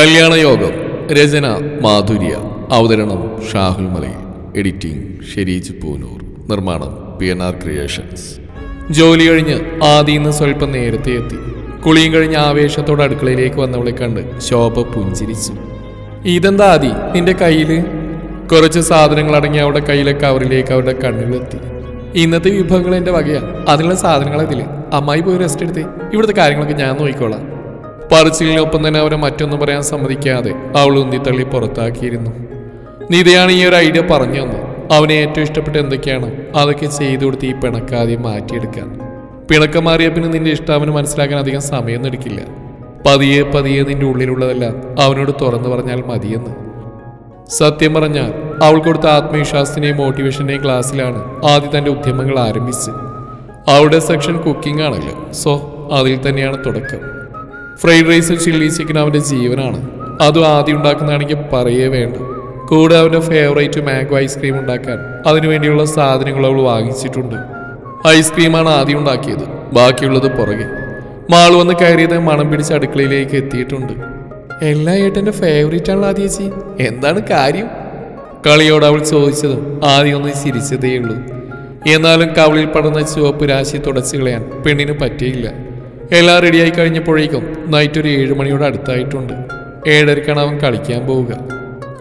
കല്യാണയോഗം. രചന മാധുര്യ. അവതരണം ഷാഹുൽ മലയിൽ. എഡിറ്റിംഗ് ഷെരീജ് പൂനൂർ. നിർമ്മാണം P N R creations. ജോലി കഴിഞ്ഞ് ആദ്യം സ്വല്പം നേരത്തെ എത്തി. കുളിയും കഴിഞ്ഞ് ആവേശത്തോടെ അടുക്കളയിലേക്ക് വന്നവളെ കണ്ട് ശോഭ പുഞ്ചിരിച്ചു. ഇതെന്താ ആദി നിന്റെ കയ്യിൽ കുറച്ച് സാധനങ്ങൾ അടങ്ങി അവരുടെ കയ്യിലെ കവറിലേക്ക് അവരുടെ കണ്ണുകളെത്തി ഇന്നത്തെ വിഭവങ്ങൾ എന്റെ വകയാണ് അതിനുള്ള സാധനങ്ങൾ അതിൽ അമ്മായി പോയി റെസ്റ്റ് എടുത്തേ. ഇവിടുത്തെ കാര്യങ്ങളൊക്കെ ഞാൻ നോക്കിക്കോളാം. പറച്ചിലിനൊപ്പം തന്നെ അവരെ മറ്റൊന്നും പറയാൻ സമ്മതിക്കാതെ അവൾ ഉന്തിത്തള്ളി പുറത്താക്കിയിരുന്നു. നിതയാണ് ഈ ഒരു ഐഡിയ പറഞ്ഞു തന്നത്. അവനെ ഏറ്റവും ഇഷ്ടപ്പെട്ട എന്തൊക്കെയാണ്? അതൊക്കെ ചെയ്തു കൊടുത്ത് ഈ പിണക്കാതെ മാറ്റിയെടുക്കാൻ. പിണക്കം മാറിയ പിന്നെ നിന്റെ ഇഷ്ടം അവന് മനസ്സിലാക്കാൻ അധികം സമയമൊന്നും എടുക്കില്ല. പതിയെ പതിയെ നിന്റെ ഉള്ളിലുള്ളതെല്ലാം അവനോട് തുറന്നു പറഞ്ഞാൽ മതിയെന്ന്. സത്യം പറഞ്ഞാൽ അവൾ കൊടുത്ത ആത്മവിശ്വാസത്തിന്റെയും മോട്ടിവേഷന്റെയും ക്ലാസ്സിലാണ് ആദ്യം തന്റെ ഉദ്യമങ്ങൾ ആരംഭിച്ചത്. അവളുടെ സെക്ഷൻ കുക്കിംഗ് ആണല്ലോ. സോ അതിൽ തന്നെയാണ് തുടക്കം. ഫ്രൈഡ് റൈസ് ചില്ലി ചിക്കൻ അവന്റെ ജീവനാണ്. അതും ആദ്യം ഉണ്ടാക്കുന്നതാണെങ്കിൽ പറയേ വേണ്ട. കൂടെ അവന്റെ ഫേവറേറ്റ് മാംഗോ ഐസ്ക്രീം ഉണ്ടാക്കാൻ അതിനുവേണ്ടിയുള്ള സാധനങ്ങൾ അവൾ വാങ്ങിച്ചിട്ടുണ്ട്. ഐസ്ക്രീമാണ് ആദ്യം ഉണ്ടാക്കിയത്. ബാക്കിയുള്ളത് പുറകെ. മാൾ വന്ന് കയറിയത് മണം പിടിച്ച അടുക്കളയിലേക്ക് എത്തിയിട്ടുണ്ട്. എല്ലാ ഏട്ടന്റെ ഫേവറേറ്റ് ആണല്ലോ ആദ്യ ചേച്ചി. എന്താണ് കാര്യം? കളിയോട് അവൾ ചോദിച്ചത്. ആദ്യം ഒന്ന് ചിരിച്ചതേയുള്ളൂ. എന്നാലും കവളിൽ പടർന്ന ചുവപ്പ് രാശി തുടച്ചു കളയാൻ പെണ്ണിന് പറ്റിയില്ല. എല്ലാം റെഡിയായി കഴിഞ്ഞപ്പോഴേക്കും നൈറ്റ് ഒരു ഏഴ് മണിയോട് അടുത്തായിട്ടുണ്ട്. ഏഴരക്കാണ് അവൻ കളിക്കാൻ പോവുക.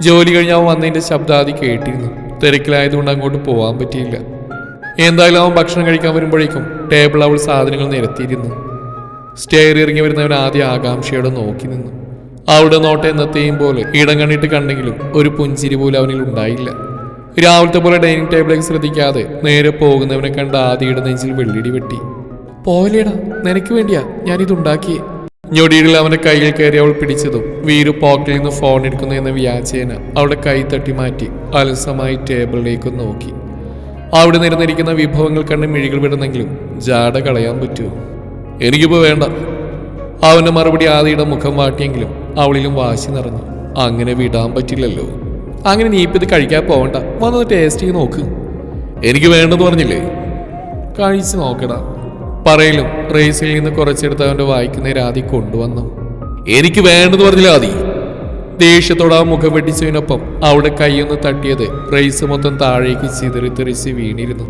ജോലി കഴിഞ്ഞ് അവൻ വന്നതിന്റെ ശബ്ദാദി കേട്ടിരുന്നു. തിരക്കിലായതുകൊണ്ട് അങ്ങോട്ട് പോകാൻ പറ്റിയില്ല. എന്തായാലും അവൻ ഭക്ഷണം കഴിക്കാൻ വരുമ്പോഴേക്കും ടേബിൾ അവൾ സാധനങ്ങൾ നിരത്തിയിരുന്നു. സ്റ്റെയർ ഇറങ്ങി വരുന്നവൻ ആദ്യം ആകാംക്ഷയോടെ നോക്കി നിന്നു. അവളുടെ നോട്ടം എന്നത്തെയും പോലെ ഇടം കണ്ടിട്ട് കണ്ടെങ്കിലും ഒരു പുഞ്ചിരി പോലും അവനിൽ ഉണ്ടായില്ല. രാവിലത്തെ പോലെ ഡൈനിങ് ടേബിളിലേക്ക് ശ്രദ്ധിക്കാതെ നേരെ പോകുന്നവനെ കണ്ട് ആദ്യയുടെ നെഞ്ചിൽ വെള്ളിടി വെട്ടി. പോലേടാ നിനക്ക് വേണ്ടിയാ ഞാനിത് ഉണ്ടാക്കിയേ ഞൊടിയിൽ അവന്റെ കയ്യിൽ കയറി അവൾ പിടിച്ചതും വീരു പോക്കറ്റിൽ നിന്ന് ഫോൺ എടുക്കുന്നു എന്ന വ്യാജേന അവളുടെ കൈ തട്ടി മാറ്റി അലസമായി ടേബിളിലേക്ക് നോക്കി. അവിടെ നിരന്നിരിക്കുന്ന വിഭവങ്ങൾ കണ്ട് മിഴികൾ വിടുന്നെങ്കിലും ജാട കളയാൻ പറ്റുമോ എനിക്കിപ്പോ വേണ്ട. അവന്റെ മറുപടി ആദിയുടെ മുഖം വാട്ടിയെങ്കിലും അവളിലും വാശി നിറഞ്ഞു. അങ്ങനെ വിടാൻ പറ്റില്ലല്ലോ. അങ്ങനെ നീ ഇപ്പൊ ഇത് കഴിക്കാൻ പോവണ്ട. വന്നത് ടേസ്റ്റ് ചെയ്ത് നോക്ക്. എനിക്ക് വേണ്ടെന്ന് പറഞ്ഞില്ലേ? കഴിച്ചു നോക്കടാ. പറയലും റേസിൽ നിന്ന് കുറച്ചെടുത്ത് അവന്റെ വായിക്കുന്നേരം നേരെ ആദി കൊണ്ടുവന്നു. എനിക്ക് വേണ്ടെന്ന് പറഞ്ഞില്ല ആദി ദേഷ്യത്തോടെ ആ മുഖം വെട്ടിച്ചതിനൊപ്പം അവിടെ കൈയൊന്ന് തട്ടിയത് റേസ് മൊത്തം താഴേക്ക് ചിതറി തെറിച്ച് വീണിരുന്നു.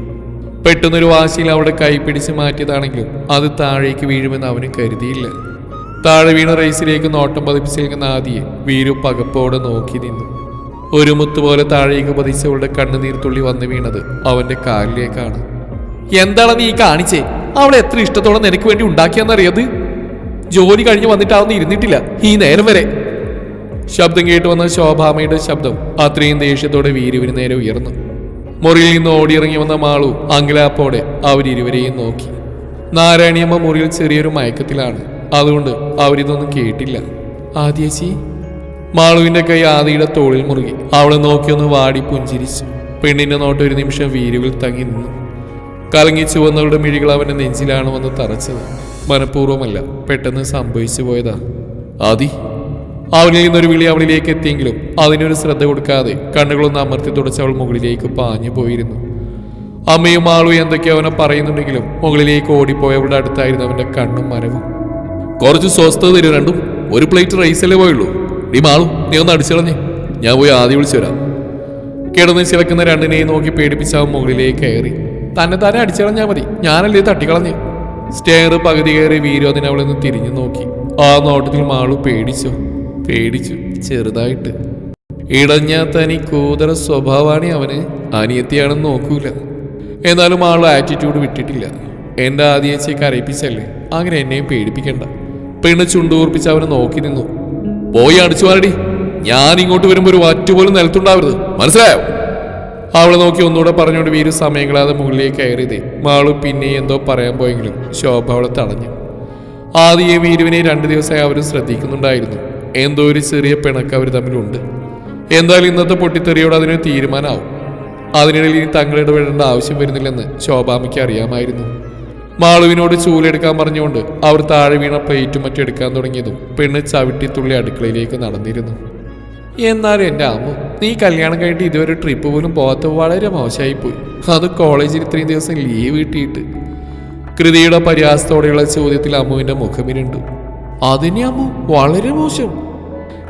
പെട്ടെന്നൊരു വാശിയിൽ അവിടെ കൈ പിടിച്ച് മാറ്റിയതാണെങ്കിലും അത് താഴേക്ക് വീഴുമെന്ന് അവന് കരുതിയില്ല. താഴെ വീണ റേസിലേക്ക് നോട്ടം പതിപ്പിച്ചിരിക്കുന്ന ആദിയെ വീരു പകപ്പോടെ നോക്കി നിന്നു. ഒരു മുത്തുപോലെ താഴേക്ക് പതിച്ചവളുടെ കണ്ണുനീർ തുള്ളി വന്നു വീണത് അവന്റെ കാലിലേക്കാണ്. എന്താണ് നീ കാണിച്ചേ? അവളെ എത്ര ഇഷ്ടത്തോടെ നിനക്ക് വേണ്ടി ഉണ്ടാക്കിയെന്നറിയത്? ജോലി കഴിഞ്ഞ് വന്നിട്ടാവുന്ന ഇരുന്നിട്ടില്ല. ഈ നേരം വരെ. ശബ്ദം കേട്ട് വന്ന ശോഭാമയുടെ ശബ്ദം അത്രയും ദേഷ്യത്തോടെ വീരുവിന് നേരെ ഉയർന്നു. മുറിയിൽ നിന്ന് ഓടിയിറങ്ങി വന്ന മാളു അങ്കലാപ്പോടെ അവരിരുവരെയും നോക്കി. നാരായണിയമ്മ മുറിയിൽ ചെറിയൊരു മയക്കത്തിലാണ്. അതുകൊണ്ട് അവരിതൊന്നും കേട്ടില്ല. ആദ്യശി മാളുവിന്റെ കൈ ആദിയുടെ തോളിൽ മുറുകി. അവളെ നോക്കിയൊന്ന് വാടി പുഞ്ചിരിച്ചു. പെണ്ണിന്റെ നോട്ട് ഒരു നിമിഷം വീരുവിൽ തങ്ങി നിന്നു. കലങ്ങി ചുവന്നവളുടെ മിഴികൾ അവന്റെ നെഞ്ചിലാണ് വന്ന് തറച്ചത്. മനഃപൂർവമല്ല പെട്ടെന്ന് സംഭവിച്ചു പോയതാ. ആദി അവനിൽ നിന്നൊരു വിളി അവളിലേക്ക് എത്തിയെങ്കിലും അതിനൊരു ശ്രദ്ധ കൊടുക്കാതെ കണ്ണുകളൊന്ന് അമർത്തി തുടച്ച് അവൾ മുകളിലേക്ക് പാഞ്ഞു പോയിരുന്നു. അമ്മയും ആളും എന്തൊക്കെയോ അവനെ പറയുന്നുണ്ടെങ്കിലും മുകളിലേക്ക് ഓടിപ്പോയവളുടെ അടുത്തായിരുന്നു അവന്റെ കണ്ണും മരവും കുറച്ച് സ്വസ്ഥത തരും രണ്ടും. ഒരു പ്ലേറ്റ് റൈസല്ലേ പോയുള്ളൂ. നീ മാളും നീ ഒന്ന് അടിച്ചിളഞ്ഞേ. ഞാൻ പോയി ആദ്യം വിളിച്ചു വരാം. കിടന്ന് ചിലക്കുന്ന രണ്ടിനെയും നോക്കി പേടിപ്പിച്ച് അവൻ മുകളിലേക്ക് കയറി. തന്നെ തന്നെ അടിച്ചിളഞ്ഞാൽ മതി. ഞാനല്ലേ തട്ടിക്കളഞ്ഞു. സ്റ്റെയർ പകുതി കയറി വീരോധന അവളിൽ നിന്ന് തിരിഞ്ഞു നോക്കി. ആ നോട്ടത്തിൽ മാളു പേടിച്ചു. പേടിച്ചു. ചെറുതായിട്ട്. ഇടഞ്ഞ തനി കൂതര സ്വഭാവമാണ് അവന്. അനിയത്തിയാണെന്ന് നോക്കൂല. എന്നാലും ആൾ ആറ്റിറ്റ്യൂഡ് വിട്ടിട്ടില്ല. എന്റെ ആദ്യച്ചെ കരയിപ്പിച്ചല്ലേ? അങ്ങനെ എന്നെയും പേടിപ്പിക്കണ്ട. പെണ്ണ് ചുണ്ടൂർപ്പിച്ച് അവനെ നോക്കി നിന്നു. പോയി അടിച്ചു മാറടി. ഞാൻ ഇങ്ങോട്ട് വരുമ്പോൾ ഒരു വാറ്റുപോലും നിലത്തുണ്ടാവരുത്. മനസ്സിലായോ? അവളെ നോക്കി ഒന്നുകൂടെ പറഞ്ഞുകൊണ്ട് വീരു സമയങ്ങളാതെ മുകളിലേക്ക് കയറിയത്. മാളു പിന്നെ എന്തോ പറയാൻ പോയെങ്കിലും ശോഭ അവളെ തടഞ്ഞു. ആദ്യ വീരുവിനെ രണ്ട് ദിവസമായി അവരും ശ്രദ്ധിക്കുന്നുണ്ടായിരുന്നു. എന്തോ ഒരു ചെറിയ പിണക്ക് അവർ തമ്മിലുണ്ട്. എന്തായാലും ഇന്നത്തെ പൊട്ടിത്തെറിയോട് അതിനൊരു തീരുമാനമാവും. അതിനിടയിൽ ഇനി തങ്ങളിടപെടേണ്ട ആവശ്യം വരുന്നില്ലെന്ന് ശോഭാമയ്ക്ക് അറിയാമായിരുന്നു. മാളുവിനോട് ചൂലെടുക്കാൻ പറഞ്ഞുകൊണ്ട് അവർ താഴെ വീണ പ്ലേറ്റും മറ്റും എടുക്കാൻ തുടങ്ങിയതും പെണ്ണ് ചവിട്ടിത്തുള്ളി അടുക്കളയിലേക്ക് നടന്നിരുന്നു. എന്നാലും എന്റെ അമ്മ നീ കല്യാണം കഴിഞ്ഞിട്ട് ഇതുവരെ ട്രിപ്പ് പോലും പോകാത്ത വളരെ മോശമായി പോയി അത് കോളേജിൽ ഇത്രയും ദിവസം ലീവ് കിട്ടിയിട്ട്. കൃതിയുടെ പരിഹാസത്തോടെയുള്ള ചോദ്യത്തിൽ അമ്മുവിന്റെ മുഖമിരുണ്ടു. അതിനെ അമ്മു വളരെ മോശം.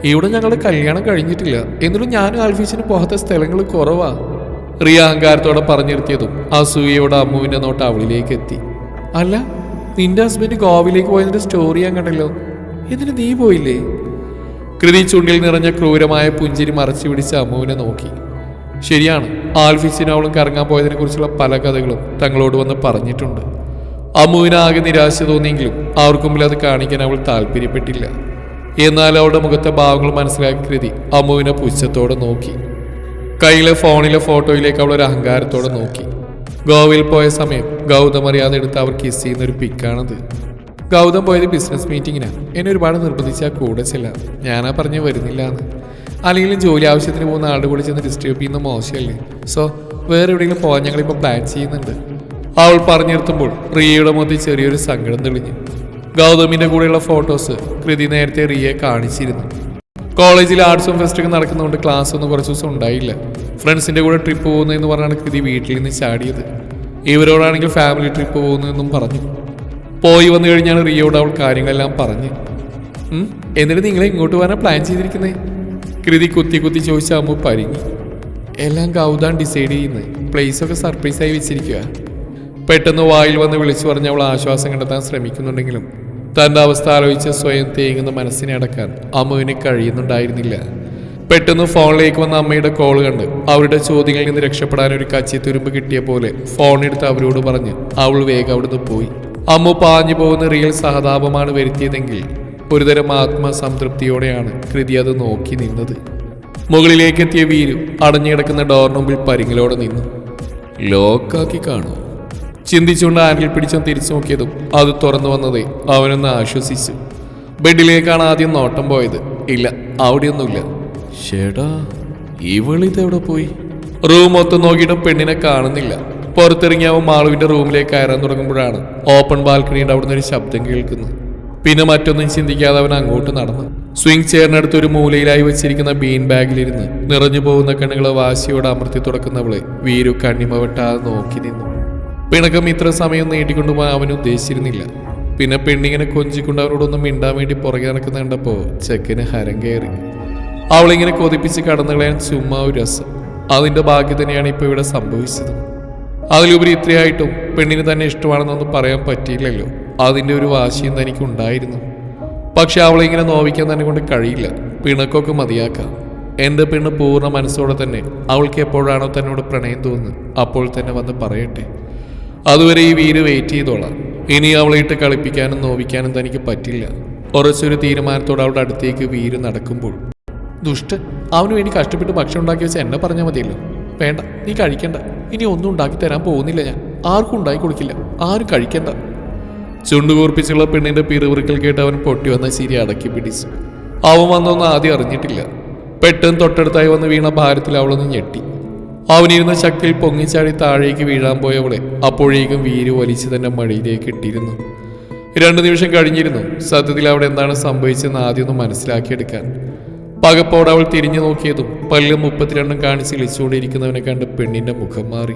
ഇവിടെ ഞങ്ങളുടെ കല്യാണം കഴിഞ്ഞിട്ടില്ല. എന്നിട്ടും ഞാനും ആൽഫീസിന് പോകാത്ത സ്ഥലങ്ങൾ കുറവാ. റിയ അഹങ്കാരത്തോടെ പറഞ്ഞിരുത്തിയതും അസൂയയോടെ അമ്മുവിന്റെ നോട്ട് അവളിലേക്ക് എത്തി. അല്ല നിന്റെ ഹസ്ബൻഡ് ഗോവയിലേക്ക് പോയതിന്റെ സ്റ്റോറി ഞാൻ കണ്ടല്ലോ. എന്നിട്ട് നീ പോയില്ലേ? കൃതി ചുണ്ടിൽ നിറഞ്ഞ ക്രൂരമായ പുഞ്ചിരി മറച്ചു പിടിച്ച് അമ്മുവിനെ നോക്കി. ശരിയാണ് ആൽഫിസിനും അവളും കറങ്ങാൻ പോയതിനെ കുറിച്ചുള്ള പല കഥകളും തങ്ങളോട് വന്ന് പറഞ്ഞിട്ടുണ്ട്. അമ്മുവിന് ആകെ നിരാശ തോന്നിയെങ്കിലും അവർക്കും അത് കാണിക്കാൻ അവൾ താല്പര്യപ്പെട്ടില്ല. എന്നാൽ അവളുടെ മുഖത്തെ ഭാവങ്ങൾ മനസ്സിലാക്കി കൃതി അമ്മുവിനെ പുച്ഛത്തോടെ നോക്കി. കയ്യിലെ ഫോണിലെ ഫോട്ടോയിലേക്ക് അവൾ ഒരു അഹങ്കാരത്തോടെ നോക്കി. ഗോവയിൽ പോയ സമയം ഗൗതം അറിയാതെ എടുത്ത് അവർ കിസ് ചെയ്യുന്ന ഒരു പിക്കാണത്. ഗൗതം പോയത് ബിസിനസ് മീറ്റിങ്ങിനാണ് എന്നെ ഒരുപാട് നിർബന്ധിച്ചാൽ കൂടെ ചില ഞാനാ പറഞ്ഞ് വരുന്നില്ല എന്ന് അല്ലെങ്കിലും ജോലി ആവശ്യത്തിന് പോകുന്ന ആളുടെ കൂടെ ചെന്ന് ഡിസ്റ്റർബ് ചെയ്യുന്ന മോശമല്ലേ? സോ വേറെ എവിടെയെങ്കിലും പോകാൻ ഞങ്ങളിപ്പോൾ പ്ലാൻ ചെയ്യുന്നുണ്ട്. അവൾ പറഞ്ഞു നിർത്തുമ്പോൾ റിയയുടെ മുഖത്ത് ചെറിയൊരു സങ്കടം തെളിഞ്ഞു. ഗൗതമിന്റെ കൂടെയുള്ള ഫോട്ടോസ് കൃതി നേരത്തെ റിയയെ കാണിച്ചിരുന്നു. കോളേജിൽ ആർട്സും ഫെസ്റ്റൊക്കെ നടക്കുന്നതുകൊണ്ട് ക്ലാസ് ഒന്നും കുറച്ച് ദിവസം ഉണ്ടായില്ല. ഫ്രണ്ട്സിന്റെ കൂടെ ട്രിപ്പ് പോകുന്നതെന്ന് പറഞ്ഞാണ് കൃതി വീട്ടിൽ നിന്ന് ചാടിയത്. ഇവരോടാണെങ്കിൽ ഫാമിലി ട്രിപ്പ് പോകുന്നതെന്നും പറഞ്ഞു. പോയി വന്നു കഴിഞ്ഞാണ് റിയോട് അവൾ കാര്യങ്ങളെല്ലാം പറഞ്ഞ്. എന്നിട്ട് നിങ്ങളെ ഇങ്ങോട്ട് വരാൻ പ്ലാൻ ചെയ്തിരിക്കുന്നേ? കൃതി കുത്തി കുത്തി ചോദിച്ച അമ്മു പരിങ്ങി. എല്ലാം ഗൗതാൻ ഡിസൈഡ് ചെയ്യുന്നത് പ്ലേസൊക്കെ സർപ്രൈസായി വെച്ചിരിക്കുക പെട്ടെന്ന് വായിൽ വന്ന് വിളിച്ചു പറഞ്ഞ് അവൾ ആശ്വാസം കണ്ടെത്താൻ ശ്രമിക്കുന്നുണ്ടെങ്കിലും തന്റെ അവസ്ഥ ആലോചിച്ച് സ്വയം തേങ്ങുന്ന മനസ്സിനെ അടക്കാൻ അമ്മുവിന് കഴിയുന്നുണ്ടായിരുന്നില്ല. പെട്ടെന്ന് ഫോണിലേക്ക് വന്ന അമ്മയുടെ കോൾ കണ്ട് അവരുടെ ചോദ്യങ്ങളിൽ നിന്ന് രക്ഷപ്പെടാൻ ഒരു കച്ചി തുരുമ്പ് കിട്ടിയ പോലെ ഫോണെടുത്ത് അവരോട് പറഞ്ഞ് അവൾ വേഗം അവിടുന്ന് പോയി. അമ്മു പാഞ്ഞു പോകുന്ന റിയൽ സഹതാപമാണ് വരുത്തിയതെങ്കിൽ ഒരുതരം ആത്മസംതൃപ്തിയോടെയാണ് കൃതി അത് നോക്കി നിന്നത്. മുകളിലേക്ക് എത്തിയ വീരു അടഞ്ഞുകിടക്കുന്ന ഡോർ മുമ്പിൽ പരിങ്ങിലോടെ നിന്നു. ലോക്കാക്കി കാണൂ. ചിന്തിച്ചുകൊണ്ട് ആരിൽ പിടിച്ചും തിരിച്ചു നോക്കിയതും അത് തുറന്നു വന്നതേ അവനൊന്ന് ആശ്വസിച്ചു. ബെഡിലേക്കാണ് ആദ്യം നോട്ടം പോയത്. ഇല്ല അവിടെയൊന്നുമില്ല. ഷേടാ ഇവളിതെവിടെ പോയി? റൂം മൊത്തം നോക്കിയിട്ടും പെണ്ണിനെ കാണുന്നില്ല. പുറത്തിറങ്ങി അവൻ റൂമിലേക്ക് കയറാൻ തുടങ്ങുമ്പോഴാണ് ഓപ്പൺ ബാൽക്കണിയുടെ അവിടുന്ന് ഒരു ശബ്ദം കേൾക്കുന്നത്. പിന്നെ മറ്റൊന്നും ചിന്തിക്കാതെ അവൻ അങ്ങോട്ട് നടന്നു. സ്വിംഗ് ചെയറിനടുത്ത് ഒരു മൂലയിലായി വെച്ചിരിക്കുന്ന ബീൻ ബാഗിലിരുന്ന് നിറഞ്ഞു പോകുന്ന കണ്ണുകളെ വാശിയോടെ അമർത്തി തുടക്കുന്നവളെ വീരു കണ്ണിമ വെട്ടാതെ നോക്കി നിന്നു. പിണക്കം ഇത്ര സമയം നീട്ടിക്കൊണ്ടുപോകാൻ അവൻ ഉദ്ദേശിച്ചിരുന്നില്ല. പിന്നെ പെണ്ണിങ്ങനെ കൊഞ്ചിക്കൊണ്ട് അവരോടൊന്നും മിണ്ടാൻ വേണ്ടി പുറകെ നടക്കുന്ന കണ്ടപ്പോ ചെക്കന് ഹരം കയറി. അവളിങ്ങനെ കൊതിപ്പിച്ച് കടന്നു കളയാൻ ചുമ്മാ ഒരു രസം. അതിന്റെ ഭാഗ്യം തന്നെയാണ് ഇപ്പൊ ഇവിടെ സംഭവിച്ചത്. അതിലുപരി ഇത്രയായിട്ടും പെണ്ണിന് തന്നെ ഇഷ്ടമാണെന്നൊന്നും പറയാൻ പറ്റിയില്ലല്ലോ. അതിന്റെ ഒരു വാശിയും തനിക്ക് ഉണ്ടായിരുന്നു. പക്ഷെ അവളെ ഇങ്ങനെ നോവിക്കാൻ തന്നെ കൊണ്ട് കഴിയില്ല. പിണക്കൊക്കെ മതിയാക്കാം. എന്റെ പെണ്ണ് പൂർണ മനസ്സോടെ തന്നെ അവൾക്ക് എപ്പോഴാണോ തന്നോട് പ്രണയം തോന്നുന്നത് അപ്പോൾ തന്നെ വന്ന് പറയട്ടെ. അതുവരെ ഈ വീര് വെയിറ്റ് ചെയ്തോളാം. ഇനി അവളെ ഇട്ട് കളിപ്പിക്കാനും നോവിക്കാനും തനിക്ക് പറ്റില്ല. ഉറച്ചൊരു തീരുമാനത്തോടെ അവളുടെ അടുത്തേക്ക് വീര് നടക്കുമ്പോൾ ദുഷ്ട അവന് വേണ്ടി കഷ്ടപ്പെട്ട് ഭക്ഷണം ഉണ്ടാക്കി വെച്ച് എന്നെ പറഞ്ഞാൽ മതിയല്ലോ. വേണ്ട നീ കഴിക്കണ്ട. ഇനി ഒന്നും ഉണ്ടാക്കി തരാൻ പോകുന്നില്ല ഞാൻ. ആർക്കും ഉണ്ടാക്കി കൊടുക്കില്ല. ആരും കഴിക്കണ്ട. ചുണ്ടുകൂർപ്പിച്ചുള്ള പെണ്ണിന്റെ പിറുവിറുക്കൽ കേട്ട് അവൻ പൊട്ടി വന്ന ചിരി അടക്കി പിടിച്ചു. അവൻ വന്നൊന്നും ആദ്യം അറിഞ്ഞിട്ടില്ല. പെട്ടെന്ന് തൊട്ടടുത്തായി വന്ന് വീണ ഭാരത്തിൽ അവളൊന്ന് ഞെട്ടി. അവനിരുന്ന ശക്തിയിൽ പൊങ്ങിച്ചാടി താഴേക്ക് വീഴാൻ പോയവളെ അപ്പോഴേക്കും വീര് വലിച്ച് തന്നെ മടിയിലേക്ക് ഇട്ടിരുന്നു. രണ്ടു നിമിഷം കഴിഞ്ഞിരുന്നു. സത്യത്തിൽ അവിടെ എന്താണ് സംഭവിച്ചതെന്ന് ആദ്യമൊന്ന് മനസ്സിലാക്കിയെടുക്കാൻ. പകപ്പോടെ അവൾ തിരിഞ്ഞു നോക്കിയതും പല്ല് മുപ്പത്തിരണ്ടും കാണിച്ച് ഇളിച്ചുകൊണ്ടിരിക്കുന്നവനെ കണ്ട് പെണ്ണിന്റെ മുഖം മാറി.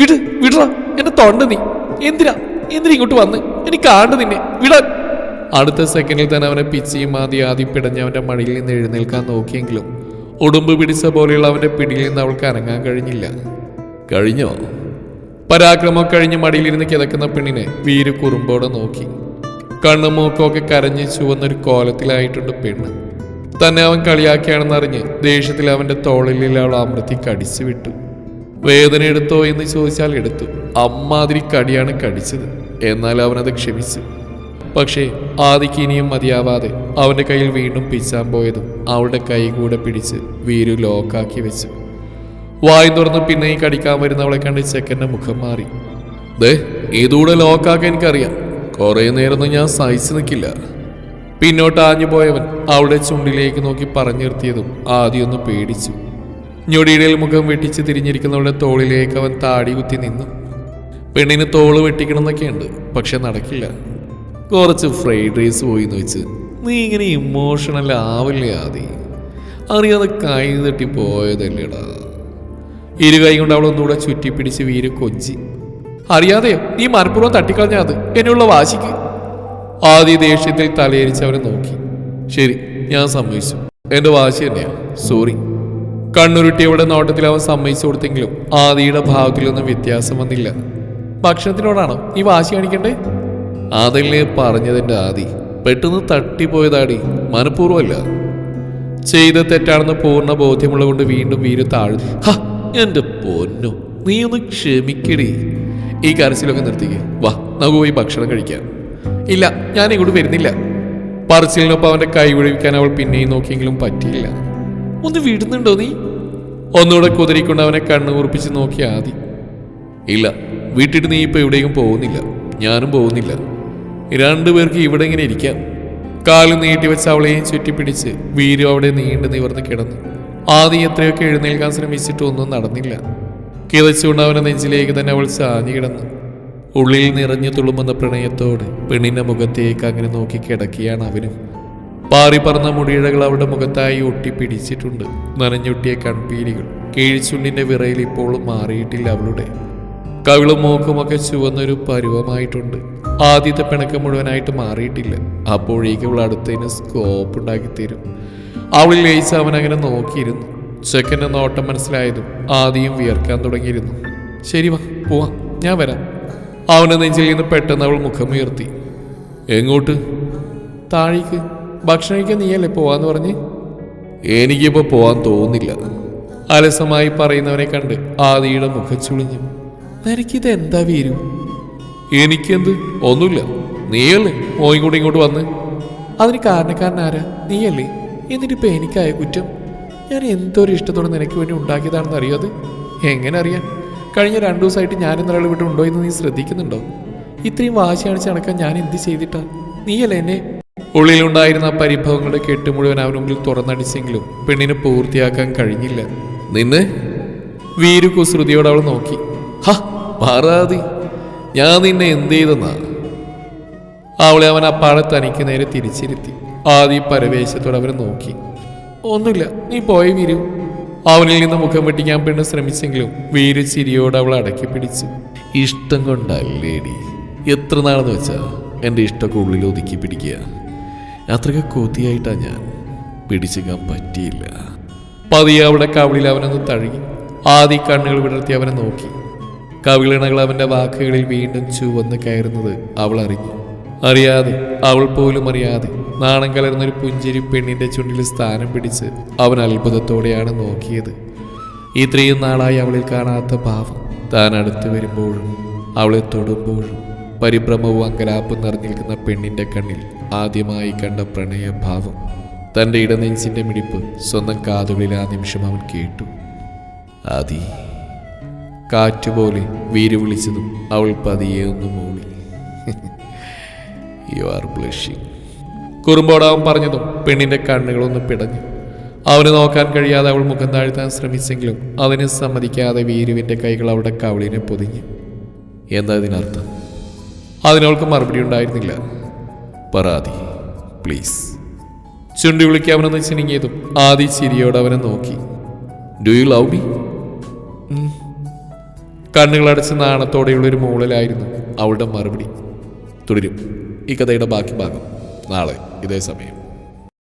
വിട് വിടറ എന്നെ തൊണ്ട നീ. എന്തിനാ? എന്തിനാ ഇങ്ങോട്ട് വന്ന്? എനിക്ക് കാണ്ട് നിന്നെ. വിട. അടുത്ത സെക്കൻഡിൽ തന്നെ അവനെ പിച്ചിയും ആദ്യ ആദ്യം പിടഞ്ഞ് അവന്റെ മടിയിൽ നിന്ന് എഴുന്നേൽക്കാൻ നോക്കിയെങ്കിലും ഉടുമ്പ് പിടിച്ച പോലെയുള്ള അവന്റെ പിടിയിൽ നിന്ന് അവൾക്ക് അനങ്ങാൻ കഴിഞ്ഞില്ല. കഴിഞ്ഞോ? പരാക്രമം കഴിഞ്ഞ് മടിയിലിരുന്ന് കിതക്കുന്ന പെണ്ണിനെ വീര് കുറുമ്പോടെ നോക്കി. കണ്ണും മൂക്കൊക്കെ കരഞ്ഞ് ചുവന്നൊരു കോലത്തിലായിട്ടുണ്ട് പെണ്ണ്. തന്നെ അവൻ കളിയാക്കിയാണെന്നറിഞ്ഞ് ദേഷ്യത്തിൽ അവന്റെ തോളിൽ അവൾ അമൃത്തി കടിച്ചു വിട്ടു. വേദന എടുത്തോ എന്ന് ചോദിച്ചാൽ എടുത്തു. അമ്മാതിരി കടിയാണ് കടിച്ചത്. എന്നാൽ അവനത് ക്ഷമിച്ചു. പക്ഷേ ആദിക്ക് ഇനിയും മതിയാവാതെ അവന്റെ കയ്യിൽ വീണ്ടും പിച്ചാൻ പോയതും അവളുടെ കൈ കൂടെ പിടിച്ച് വീരു ലോക്കാക്കി വെച്ചു. വായി തുറന്ന് പിന്നെയും കടിക്കാൻ വരുന്നവളെ കണ്ട് ചെക്കന്റെ മുഖം മാറി. ദേ ഇതൂടെ ലോക്കാക്കാൻ എനിക്കറിയാം. കുറേ നേരമൊന്നും ഞാൻ സഹിച്ചു നിൽക്കില്ല. പിന്നോട്ട് ആഞ്ഞു പോയവൻ അവളുടെ ചുണ്ടിലേക്ക് നോക്കി പറഞ്ഞു നിർത്തിയതും ആദ്യമൊന്ന് പേടിച്ചു. ഞൊടിയിടയിൽ മുഖം വെട്ടിച്ച് തിരിഞ്ഞിരിക്കുന്നവളുടെ തോളിലേക്ക് അവൻ താടി കുത്തി നിന്നു. പെണ്ണിന് തോൾ വെട്ടിക്കണമെന്നൊക്കെയുണ്ട് പക്ഷെ നടക്കില്ല. കുറച്ച് ഫ്രൈഡ് റൈസ് പോയി എന്ന് വെച്ച് നീ ഇങ്ങനെ ഇമോഷണൽ ആവില്ലേ ആദി? അറിയാതെ കൈ തട്ടി പോയതല്ലേടാ ഇരു കൈ കൊണ്ട് അവൾ ഒന്നുകൂടെ ചുറ്റിപ്പിടിച്ച് വീര് കൊഞ്ചി. അറിയാതെയോ നീ മനഃപൂർവം തട്ടിക്കളഞ്ഞാത് എന്നുള്ള വാശിക്ക്. ആദ്യ ദേഷ്യത്തിൽ തലയിരിച്ച് അവരെ നോക്കി. ശരി ഞാൻ സമ്മതിച്ചു. എന്റെ വാശി തന്നെയാ സോറി കണ്ണുരുട്ടിയവളുടെ നോട്ടത്തിൽ അവൻ സമ്മതിച്ചു കൊടുത്തെങ്കിലും ആദിയുടെ ഭാവത്തിലൊന്നും വ്യത്യാസം വന്നില്ല. ഭക്ഷണത്തിനോടാണോ ഈ വാശി കാണിക്കണ്ടേ? അതല്ലേ പറഞ്ഞതിന്റെ ആദി. പെട്ടെന്ന് തട്ടിപ്പോയതാടി. മനഃപൂർവമല്ല. ചെയ്ത തെറ്റാണെന്ന് പൂർണ ബോധ്യമുള്ളതുകൊണ്ട് വീണ്ടും വീര് ഹ എന്റെ പൊന്നു. നീ ഒന്ന് ക്ഷമിക്കടി. ഈ കരച്ചിലൊക്കെ നിർത്തിക്കേ. വാ നമുക്ക് പോയി ഭക്ഷണം കഴിക്കാം. ഇല്ല ഞാൻ ഇങ്ങോട്ട് വരുന്നില്ല പറച്ചിലിനൊപ്പം അവന്റെ കൈ ഒഴിവിക്കാൻ അവൾ പിന്നെയും നോക്കിയെങ്കിലും പറ്റിയില്ല. ഒന്ന് വിടുന്നുണ്ടോ നീ? ഒന്നുകൂടെ കുതിരിക്കൊണ്ട് അവനെ കണ്ണു കുറിപ്പിച്ച് നോക്കി ആദി. ഇല്ല വീട്ടിട്ട് നീ ഇപ്പൊ എവിടേക്കും പോകുന്നില്ല. ഞാനും പോകുന്നില്ല. രണ്ടുപേർക്ക് ഇവിടെ ഇങ്ങനെ ഇരിക്കാം. കാൽ നീട്ടി വെച്ച് അവളെയും ചുറ്റിപ്പിടിച്ച് വീരു അവിടെ നീണ്ടു നിവർന്ന് കിടന്നു. ആദ്യം എത്രയൊക്കെ എഴുന്നേൽക്കാൻ ശ്രമിച്ചിട്ടൊന്നും നടന്നില്ല. കിതച്ചുകൊണ്ട് അവനെ നെഞ്ചിലേക്ക് തന്നെ അവൾ ചാഞ്ഞു കിടന്നു. ഉള്ളിൽ നിറഞ്ഞു തുളുമ്പുന്ന പ്രണയത്തോടെ പെണ്ണിന്റെ മുഖത്തേക്ക് അങ്ങനെ നോക്കി കിടക്കുകയാണ് അവനും. പാറി പറന്ന മുടിയിഴകൾ അവളുടെ മുഖത്തായി ഒട്ടിപ്പിടിച്ചിട്ടുണ്ട്. നനഞ്ഞൊട്ടിയ കൺപീലികൾ കീഴ്ചുണ്ടിന്റെ വിറയിൽ ഇപ്പോഴും മാറിയിട്ടില്ല അവളുടെ. കവിളും മൂക്കുമൊക്കെ ചുവന്നൊരു പരുവമായിട്ടുണ്ട്. ആദ്യത്തെ പിണക്കം മുഴുവനായിട്ട് മാറിയിട്ടില്ല. അപ്പോഴേക്കും അവൾ അടുത്തതിന് സ്കോപ്പ് ഉണ്ടാക്കി തരും അവളിൽ ലയിച്ച് അവൻ അങ്ങനെ നോക്കിയിരുന്നു. ചെക്കന്റെ നോട്ടം മനസ്സിലായതും ആദ്യം വിയർക്കാൻ തുടങ്ങിയിരുന്നു. ശരി വാ പോവാം. ഞാൻ വരാം. അവന്റെ നെഞ്ചിൽ നിന്ന് പെട്ടെന്ന് അവൾ മുഖം ഉയർത്തി എങ്ങോട്ട്? താഴേക്ക്. ഭക്ഷണം കഴിക്കാൻ നീയല്ലേ പോവാന്ന് പറഞ്ഞ്? എനിക്കിപ്പോ പോവാൻ തോന്നില്ല അലസമായി പറയുന്നവനെ കണ്ട് ആദിയുടെ മുഖം ചുളിഞ്ഞു. നിനക്കിത് എന്താ വീരു? എനിക്കെന്ത്? ഒന്നുമില്ല. നീയല്ലേ മോയും കൂടി ഇങ്ങോട്ട് വന്ന്? അതിന് കാരണക്കാരനാരാ നീയല്ലേ? എന്നിട്ടിപ്പോ എനിക്കായ കുറ്റം? ഞാൻ എന്തൊരു ഇഷ്ടത്തോടെ നിനക്ക് വേണ്ടി ഉണ്ടാക്കിയതാണെന്ന് അറിയോ അത്? എങ്ങനെ അറിയാൻ കഴിഞ്ഞ രണ്ടു ദിവസമായിട്ട് ഞാൻ എന്നൊരാൾ ഇവിടെ ഉണ്ടോ എന്ന് നീ ശ്രദ്ധിക്കുന്നുണ്ടോ? ഇത്രയും വാശി കാണിച്ച് നടക്കാൻ ഞാൻ എന്ത് ചെയ്തിട്ടാ? നീയല്ലേ എന്നെ? ഉള്ളിലുണ്ടായിരുന്ന പരിഭവങ്ങളുടെ കെട്ട് മുഴുവൻ അവന് മുമ്പിൽ തുറന്നടിച്ചെങ്കിലും പെണ്ണിനെ പൂർത്തിയാക്കാൻ കഴിഞ്ഞില്ല. നിന്ന്? വീരു കുസൃതിയോട് അവൾ നോക്കി. ഹ മാറാതി. ഞാൻ നിന്നെ എന്ത് ചെയ്തെന്നാ? അവളെ അവൻ അപ്പാടെ തനിക്ക് നേരെ തിരിച്ചിരുത്തി. ആദ്യ പരവേശത്തോടെ അവനെ നോക്കി. ഒന്നുമില്ല നീ പോയി വീരു. അവനിൽ നിന്ന് മുഖം വെട്ടിക്കാൻ പെണ്ണ് ശ്രമിച്ചെങ്കിലും വീരച്ചിരിയോട് അവൾ അടക്കി പിടിച്ചു. ഇഷ്ടം കൊണ്ടല്ലേടി. എത്ര നാളെന്ന് വെച്ചാ എന്റെ ഇഷ്ടമൊക്കെ ഉള്ളിൽ ഒതുക്കി പിടിക്കുക. അത്രയ്ക്ക് കൊതിയായിട്ടാ ഞാൻ. പിടിച്ചേക്കാൻ പറ്റിയില്ല. പതിയെ അവളുടെ കവിളിൽ അവനൊന്ന് തഴുകി. ആദ്യ കണ്ണുകൾ വിടർത്തി അവനെ നോക്കി. കവിളിണകൾ അവന്റെ വാക്കുകളിൽ വീണ്ടും ചുവന്ന് കയറുന്നത് അവൾ അറിഞ്ഞു. അറിയാതെ അവൾ പോലും അറിയാതെ നാണം കലർന്നൊരു പുഞ്ചിരി പെണ്ണിന്റെ ചുണ്ടിൽ സ്ഥാനം പിടിച്ച് അവൻ അത്ഭുതത്തോടെയാണ് നോക്കിയത്. ഇത്രയും നാളായി അവളിൽ കാണാത്ത ഭാവം. താൻ അടുത്ത് വരുമ്പോഴും അവളെ തൊടുമ്പോഴും പരിഭ്രമവും അങ്കലാപ്പും നിറഞ്ഞിരിക്കുന്ന പെണ്ണിന്റെ കണ്ണിൽ ആദ്യമായി കണ്ട പ്രണയഭാവം. തന്റെ ഇടനെഞ്ചിന്റെ മിടിപ്പ് സ്വന്തം കാതുകളിൽ ആ നിമിഷം അവൻ കേട്ടു. ആദി കാറ്റുപോലെ വീര് വിളിച്ചതും അവൾ പതിയെ ഒന്ന് മൂളി. യു ആർ ബ്ലഷിങ് കുറുമ്പോടാവൻ പറഞ്ഞതും പെണ്ണിന്റെ കണ്ണുകളൊന്ന് പിടഞ്ഞു. അവന് നോക്കാൻ കഴിയാതെ അവൾ മുഖം താഴ്ത്താൻ ശ്രമിച്ചെങ്കിലും അതിന് സമ്മതിക്കാതെ വീരുവിന്റെ കൈകൾ അവളുടെ കവളിനെ പൊതിഞ്ഞു. എന്താ ഇതിനർത്ഥം? അതിനവൾക്ക് മറുപടി ഉണ്ടായിരുന്നില്ല. പറാതി പ്ലീസ് ചുണ്ടി വിളിക്ക് അവനൊന്ന് ചിനുങ്ങിയതും ആദി ചിരിയോട് അവനെ നോക്കി. ഡു യു ലവ് മീ കണ്ണുകളടച്ച് നാണത്തോടെയുള്ളൊരു മൂളലായിരുന്നു അവളുടെ മറുപടി. തുടരും. ഈ കഥയുടെ ബാക്കി ഭാഗം. നാളെ ഇതേ സമയം.